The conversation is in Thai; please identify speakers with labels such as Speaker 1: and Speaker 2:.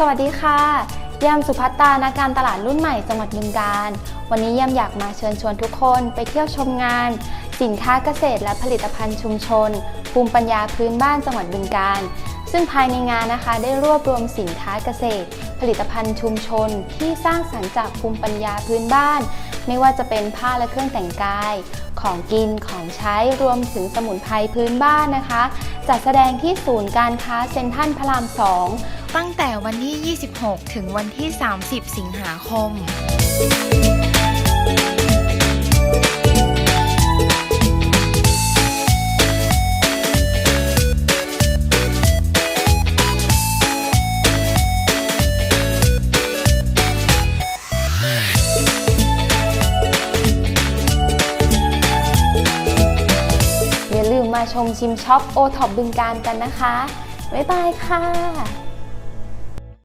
Speaker 1: สวัสดีค่ะยามสุภัตตานักการตลาดรุ่นใหม่จังหวัดบึงกาฬวันนี้ยามอยากมาเชิญชวนทุกคนไปเที่ยวชมงาน สินค้าเกษตรและผลิตภัณฑ์ชุมชน ภูมิปัญญาพื้นบ้านจังหวัดบึงกาฬซึ่งภายในงานนะคะได้รวบรวมสินค้าเกษตร ผลิตภัณฑ์ชุมชน ที่สร้างสรรค์จากภูมิปัญญาพื้นบ้าน ไม่ว่าจะเป็นผ้าและเครื่องแต่งกาย ของกินของใช้รวมถึงสมุนไพรพื้นบ้านนะคะ จัดแสดงที่ศูนย์การค้าเซ็นทรัลพระรามสอง
Speaker 2: ตั้งแต่วันที่ 26 ถึงวันที่ 30 สิงหาคม
Speaker 1: อย่าลืมมาชมชิมช็อปโอท็อปบึงการกันนะคะ บ๊ายบายค่ะ